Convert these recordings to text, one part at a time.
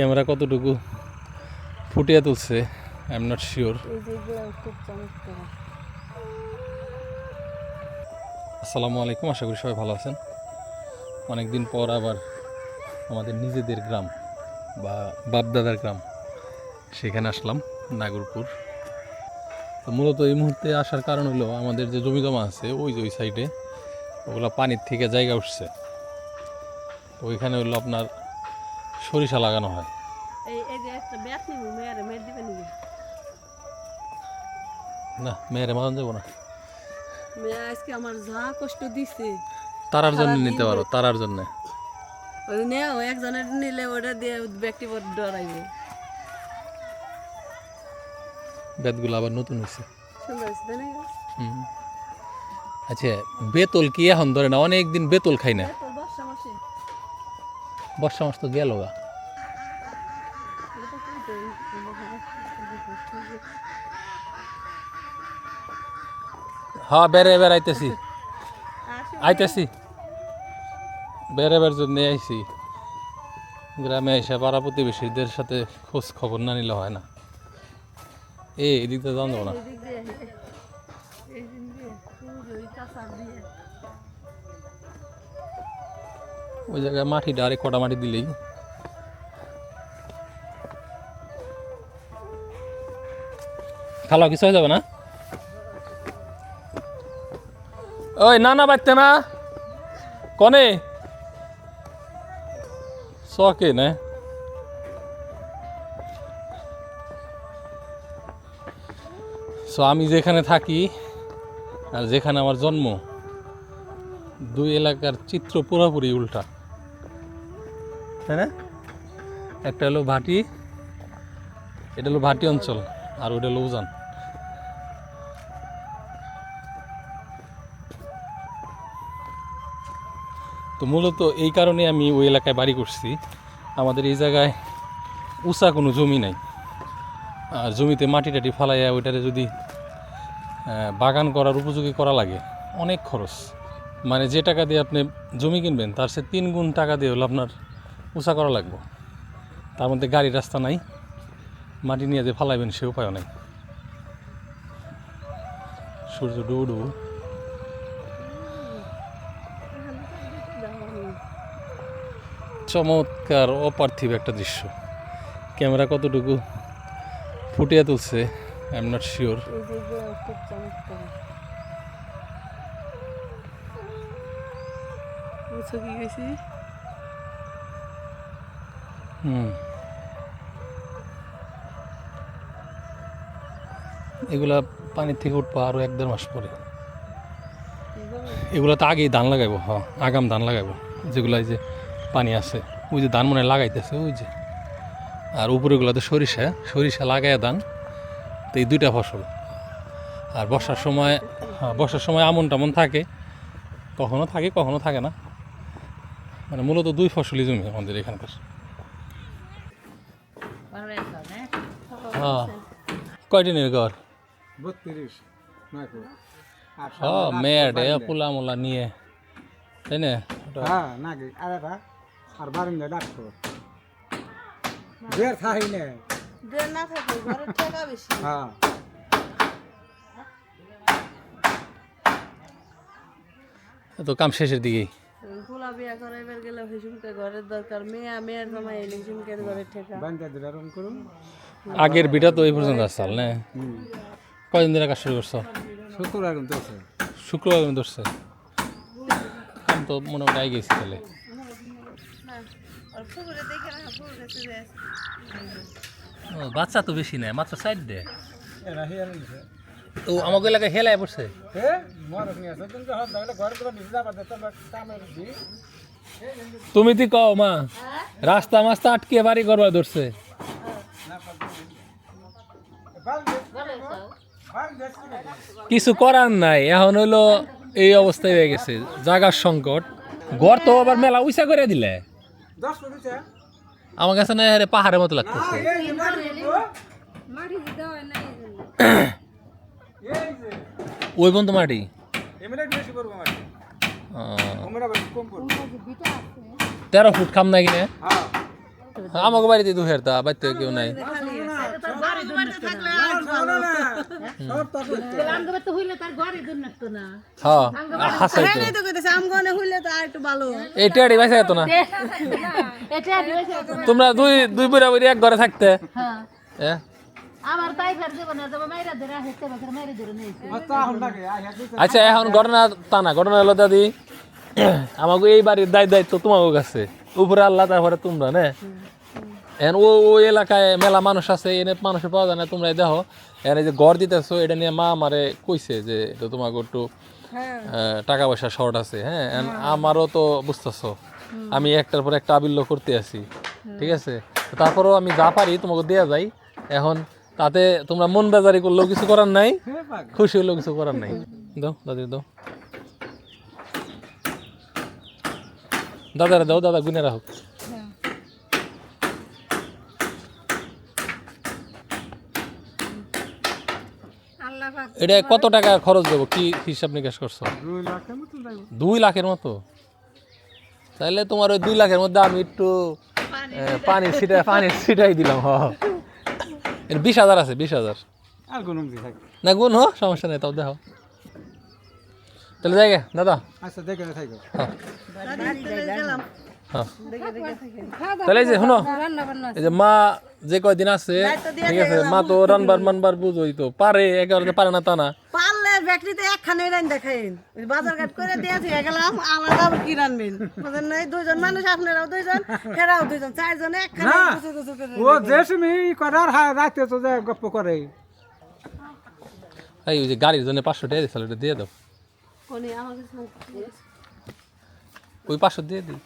Camera কতটুকু ফুটিয়ে তুলছে? আই এম নট শিওর আসসালামু আলাইকুম আশা করি সবাই ভালো আছেন। অনেকদিন পর আবার আমাদের নিজেদের গ্রাম বা বাপদাদার গ্রাম সেখানে আসলাম নাগরপুর। তো মূলত এই মুহূর্তে আসার কারণ হলো আমাদের যে জমি জমা আছে ওই যে ওই সাইডে ওগুলো পানির থেকে জায়গা উঠছে। তো ওইখানে হলো আপনার সরিষা লাগানো হয়। না মেয়েরে মারান যাব না। আজকে আমার যা কষ্ট দিছে। তারার জন্য নিতে পারো তারার জন্য। ওই নেও একজনের নিলে ওটা দিয়ে ব্যক্তি ডরাইবে। বেতগুলো আবার নতুন হয়েছে। আচ্ছা বেতল কি এখন ধরে না? অনেক দিন বেতল খাই না। বর্ষা মাসে বর্ষা মাস তো গেল গা। হ্যাঁ বেড়ে এবার আইতেছি। আইতেছি। বেড়াবার জন্য আইছি। গ্রামে এসে পাড়া প্রতিবেশীদের সাথে খোঁজ খবর না নিলে হয় না। এই এদিক দিয়ে যাওয়া যাব না। ওই জায়গায় মাটিটা আরে কটা মাটি দিলেই। খালো কিছু হয়ে যাবে না? ওই, না না, বাড়তে না। কনে? চকে না? সো আমি যেখানে থাকি আর যেখানে আমার জন্ম, দুই এলাকার চিত্র পুরোপুরি উল্টা। তাই না? একটা হলো ভাটি, এটা হলো ভাটি অঞ্চল, আর ওটা হলো উজান। তো মূলত এই কারণে আমি ওই এলাকায় বাড়ি করছি। আমাদের এই জায়গায় উঁচা কোনো জমি নাই। আর জমিতে মাটি টাটি ফালাইয়া ওইটারে যদি বাগান করার উপযোগী করা লাগে, অনেক খরচ। মানে যে টাকা দিয়ে আপনি জমি কিনবেন, তার সে তিন গুণ টাকা দিয়ে হলো আপনার উঁচা করা লাগবে। তার মধ্যে গাড়ি রাস্তা নাই, মাটি নিয়ে যে ফালাইবেন সে উপায় নাই। সূর্য ডুবু ডুবু চমৎকার অপার্থিব একটা দৃশ্য। ক্যামেরা কতটুকু ফুটিয়ে তুলছে আই এম নট শিওর এগুলো হুম। পানির থেকে উঠবো আরও এক দেড় মাস পরে। এগুলো তো আগেই ধান লাগাইবো হ্যাঁ আগাম ধান লাগাইবো। যেগুলো এই যে পানি আছে। ওই যে ধান মনে হয় লাগাইতেছে ওই যে। আর উপরেগুলোতে সরিষা সরিষা লাগাইয়া ধান তো এই দুইটা ফসল। আর বর্ষার সময় হ্যাঁ বর্ষার সময় আমন টামন থাকে। কখনো থাকে কখনো থাকে না। মানে মূলত দুই ফসলই জমি আমাদের এখানকার। হ্যাঁ। কয়টি ঘর বত্রিশ। আর পোলা মোলা নিয়ে। তাই না? হ্যাঁ আর বারিন্দা ডাক্তার। বের থাই নে। যে না থাকে ঘরের টাকা বেশি। হ্যাঁ। তো কাম শেষের দিকেই। ফুলা বিয়া করাইবার গেলে হিসুমকে ঘরের দরকার মেয়ে মেয়ের জামাই এলে হিসুমকে ঘরের ঠেকা। বান্ধা দিলে রং করুন। আগের বিটা তো এই পর্যন্ত আসছাল না? কয়দিন ধরে কাজ শুরু করছ? শুক্রবার এখন তো শুক্রবার ধরছে কাম তো মোটামুটি আই গেছি তাহলে আর পুকুরে দেখে না পুকুরে চলে আসে ও বাচ্চা তো বেশি নাই মাত্র সাইড দে। ও আমাকে এলাকায় হেলায় পড়ছে? নিয়ে তুমি তো কও মা? রাস্তা মাস্তা আটকে বাড়ি করবা ধরছে। কিছু করার নাই এখন হইল এই অবস্থায় হয়ে গেছে জাগার সংকট। ঘর তো আবার মেলা উইসা করে দিলে। আমার কাছে না আরে পাহাড়ের মতো লাগতেছে হয় ওই বন্ধু মাটি তেরো ফুট খাম নাই কিনে হ্যাঁ আমাকে বাড়িতে দুহের তা বাড়িতে কেউ নাই তো হইলে তার ঘরে দূর নাকতো না। হ্যাঁ তো না। তোমরা দুই দুই বুড়া বুড়ি এক ঘরে থাকতে। হ্যাঁ। মাইরা ধরে নিয়েছে আচ্ছা এখন ঘটনা তা না ঘটনা হলো দাদি আমাকে এই বাড়ির দায় দায়িত্ব তোমাকে কাছে। উপরে আল্লাহ তারপরে তোমরা নে? এখন ও ওই এলাকায় মেলা মানুষ আছে এনে মানুষ পাওয়া যায় না তোমরা দেখো। এনে যে ঘর দিতেছো এটা নিয়ে মা আমারে কইছে যে এটা তোমাকে একটু টাকা পয়সা শর্ট আছে হ্যাঁ? এখন আমারও তো বুঝতেছো আমি একটার পর একটা আবিল্য করতে আছি ঠিক আছে? তারপরেও আমি যা পারি তোমাকে দেয়া যাই এখন তাতে তোমরা মন বেজারি করলেও কিছু করার নাই খুশি হলেও কিছু করার নাই। দাও দাদি দাও। দাদারা দাও দাদা গুনে রাখো এটা কত টাকা খরচ দেবো? কি হিসাব নিকাশ করছ? দুই লাখের মতো যাইব দুই লাখের মতো? তাহলে তোমার ওই দুই লাখের মধ্যে আমি একটু পানি ছিটা পানি ছিটাই দিলাম হ। এর বিশ হাজার আছে বিশ হাজার। না গুণ হো সমস্যা নেই তাও দেখো তাহলে যাই গে, দাদা। আচ্ছা দেখে থাকো হ্যাঁ। তাহলে যে শোনো এই যে মা যে কয়দিন আছে ঠিক আছে মা তো রানবার মানবার বুঝোই তো পারে একেবারে পারে না তা না। পারলে ব্যাটারিতে একখানে রান দেখাইন। বাজার ঘাট করে দিয়ে গেলাম আলাদা কি রানবেন? বুঝলেন না দুইজন মানুষ আপনারাও দুইজন ফেরাও দুইজন চারজনে একখানে না। কুচু কুচু করে ও যে সময় ই করার হা রাতে তো যে গপ্প করে। এই যে গাড়ির জন্য পাঁচশো টাকা দিয়েছিল ওটা দিয়ে দাও। কোনি ওই পাঁচশো দিয়ে দিই?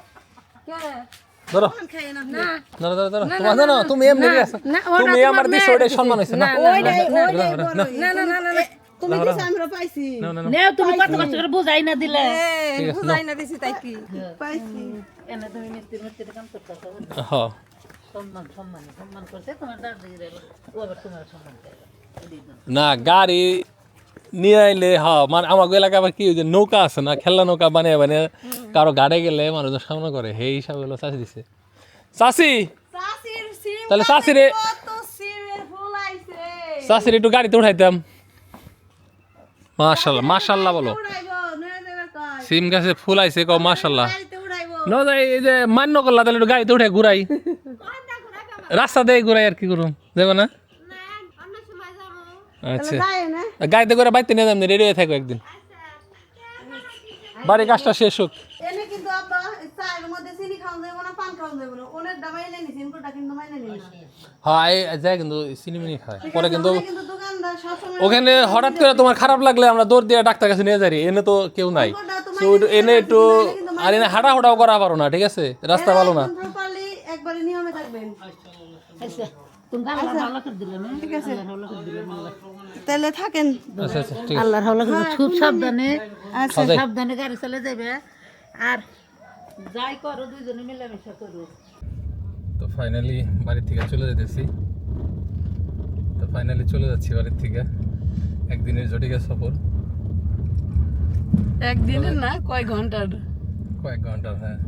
ধরো পান খাইয়েন আপনি। ধরো ধরো ধরো তোমার জানো তুমি এমনি গেছো তুমি আমার দিছো ওটাই সম্মান হয়েছে না ওইটাই ওইটাই বড়। না না না না না। তুমি দিছো আমরা পাইছি না না না তুমি কত কষ্ট করে বুঝাই না দিলে বুঝাই না দিছি তাই কি পাইছি এনে তুমি মিস্ত্রি মিস্ত্রি কাম করতে হ্যাঁ সম্মান সম্মান সম্মান করতে তোমার দাদি ও তোমার সম্মান না গাড়ি নিয়ে আইলে হ্যাঁ মানে আমাকে এলাকায় আবার কি ওই যে নৌকা আছে না খেলনা নৌকা বানিয়ে বানিয়ে কারও গাড়ি গেলে মানুষজন সামনে করে। সেই হিসাবে হলো চাষি দিছে। চাষি! তাহলে চাষিরে চাষির একটু গাড়িতে উঠাইতাম। মাশাল্লাহ মাশাল্লাহ বলো। সিম গাছে ফুল আইছে কও মাশাল্লাহ। ন যাই এই যে মান্য করলা তাহলে একটু গাড়িতে উঠে ঘুরাই। রাস্তা দিয়ে ঘুরাই আর কি করুম যাব না? আচ্ছা। গাড়িতে করে বাইতে নিয়ে যাম রেডি হয়ে থাকো একদিন। বাড়ির কাজটা শেষ হোক। হ্যাঁ যায় কিন্তু সিনেমিনি খায়। পরে কিন্তু ওনে কিন্তু দোকানদার সবসময় ওখানে হঠাৎ করে তোমার খারাপ লাগলে আমরা দৌড় দিয়ে ডাক্তার কাছে নিয়ে যাই এনে তো কেউ নাই। তো এনে একটু আর এনে হাঁটা হোটাও করা পারো না ঠিক আছে? রাস্তা ভালো না। প্রপারলি একবারে নিয়মে থাকবেন। আচ্ছা তুমি আল্লাহ ভালো করে দিলে না? ঠিক আছে। তাহলে থাকেন। আচ্ছা আচ্ছা ঠিক আছে। আল্লাহ ভালো খুব সাবধানে আচ্ছা। সাবধানে গাড়ি চলে যাবে আর যাই করো দুইজনে মিলামিশা করো। তো ফাইনালি বাড়ি থেকে চলে যেতেছি। তো ফাইনালি চলে যাচ্ছি বাড়ির থেকে। একদিনের জটিকা সফর। একদিনের না কয় ঘণ্টার? কয়েক ঘণ্টার হ্যাঁ।